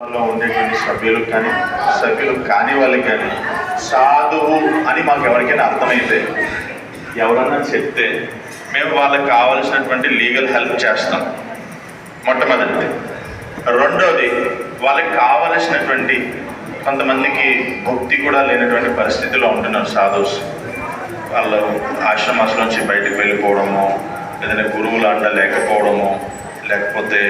లో ఉండేటువంటి సభ్యులకు కానీ సభ్యులు కాని వాళ్ళకి కానీ సాధువు అని మాకు ఎవరికైనా అర్థమైతే ఎవరన్నా చెప్తే మేము వాళ్ళకి కావలసినటువంటి లీగల్ హెల్ప్ చేస్తాం. మొట్టమొదటి రెండోది వాళ్ళకి కావలసినటువంటి కొంతమందికి భక్తి కూడా లేనటువంటి పరిస్థితిలో ఉంటున్నారు సాధువుస్. వాళ్ళు ఆశ్రమాస్ నుంచి బయటకు వెళ్ళిపోవడము ఏదైనా గురువులు అంట లేకపోవడము లేకపోతే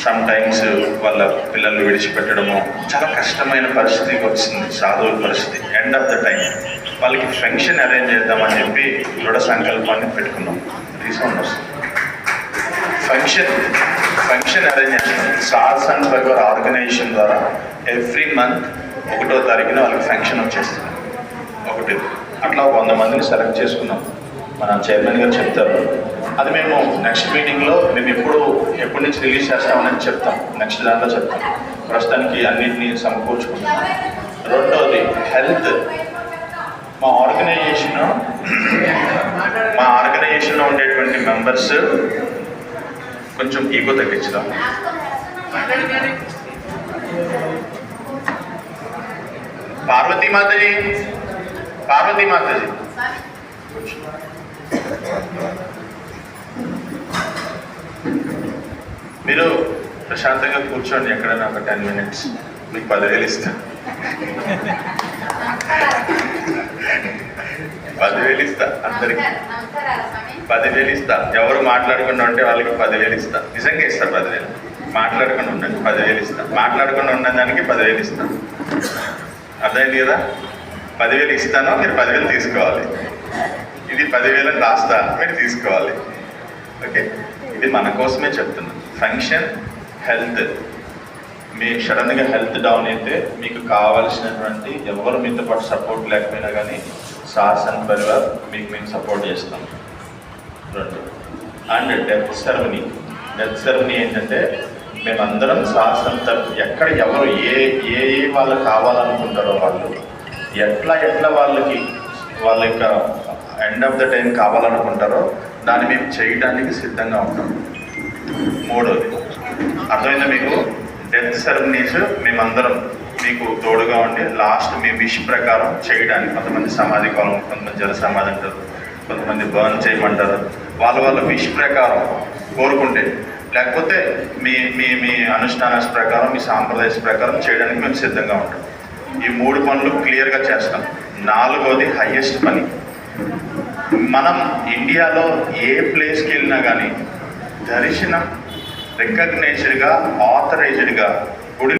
సమ్ టైమ్స్ uh, వాళ్ళ పిల్లలు విడిచిపెట్టడము చాలా కష్టమైన పరిస్థితికి వచ్చింది సాధువుల పరిస్థితి. ఎండ్ ఆఫ్ ద టైం వాళ్ళకి ఫంక్షన్ అరేంజ్ చేద్దామని చెప్పి దృఢ సంకల్పాన్ని పెట్టుకున్నాం. రీసౌండ్ వస్తుంది ఫంక్షన్ ఫంక్షన్ అరేంజ్ చేస్తుంది సార్స్ అండ్ పరివార్ ఆర్గనైజేషన్ ద్వారా ఎవ్రీ మంత్ ఒకటో తారీఖున వాళ్ళకి ఫంక్షన్ వచ్చేస్తుంది. ఒకటి. అట్లా వంద మందిని సెలెక్ట్ చేసుకున్నాం. మన చైర్మన్ గారు చెప్తారు అది మేము నెక్స్ట్ మీటింగ్లో మేము ఎప్పుడు ఎప్పటి నుంచి రిలీజ్ చేస్తామని చెప్తాం. నెక్స్ట్ దాంట్లో చెప్తాం. ప్రస్తుతానికి అన్నింటినీ సమకూర్చుకుంటాం రెండవది హెల్త్ మా ఆర్గనైజేషన్ మా ఆర్గనైజేషన్లో ఉండేటువంటి మెంబర్స్ కొంచెం ఈగో తగ్గించుదాం. పార్వతీ మాతజీ పార్వతీ మాతజీ. మీరు ప్రశాంతంగా కూర్చోండి ఎక్కడైనా ఒక టెన్ మినిట్స్ మీకు పదివేలు ఇస్తా. పదివేలు ఇస్తా అందరికి. పదివేలు ఇస్తా. ఎవరు మాట్లాడకుండా ఉంటే వాళ్ళకి పదివేలు ఇస్తా. నిజంగా ఇస్తా పదివేలు మాట్లాడకుండా ఉండండి పదివేలు ఇస్తా. మాట్లాడకుండా ఉన్న దానికి పదివేలు ఇస్తా. అర్థమైంది కదా? పదివేలు ఇస్తాను మీరు పదివేలు తీసుకోవాలి. ఇది పదివేలు రాస్తా మీరు తీసుకోవాలి. ఓకే? ఇది మన కోసమే చెప్తున్నాను ఫంక్షన్ హెల్త్ మీ సడన్గా హెల్త్ డౌన్ అయితే మీకు కావాల్సినటువంటి ఎవరు మీతో పాటు సపోర్ట్ లేకపోయినా కానీ సాస్ అండ్ పరివార్ మీకు మేము సపోర్ట్ చేస్తాం. రెండు. And death ceremony death ceremony ఏంటంటే మేమందరం సాస్ అంతా ఎక్కడ ఎవరు ఏ ఏ ఏ వాళ్ళు కావాలనుకుంటారో వాళ్ళు ఎట్లా ఎట్లా వాళ్ళకి వాళ్ళ యొక్క ఎండ్ ఆఫ్ ద టైం కావాలనుకుంటారో దాన్ని మేము చేయడానికి సిద్ధంగా ఉంటాం. మూడోది. అర్థమైందా మీకు? డెత్ సెరమనీస్ మేమందరం మీకు తోడుగా ఉండి లాస్ట్ మీ విష్ ప్రకారం చేయడానికి కొంతమంది సమాధి కాలం కొంతమంది జల సమాధి అంటారు కొంతమంది బర్న్ చేయమంటారు. వాళ్ళ వాళ్ళ విష్ ప్రకారం కోరుకుంటే లేకపోతే మీ మీ మీ అనుష్ఠాన ప్రకారం మీ సాంప్రదాయ ప్రకారం చేయడానికి మేము సిద్ధంగా ఉంటాం. ఈ మూడు పనులు క్లియర్గా చేస్తాం. నాలుగోది హయ్యెస్ట్ పని. మనం ఇండియాలో ఏ ప్లేస్కి వెళ్ళినా కానీ దర్శనం రికగ్నైజ్డ్గా ఆథరైజ్డ్గా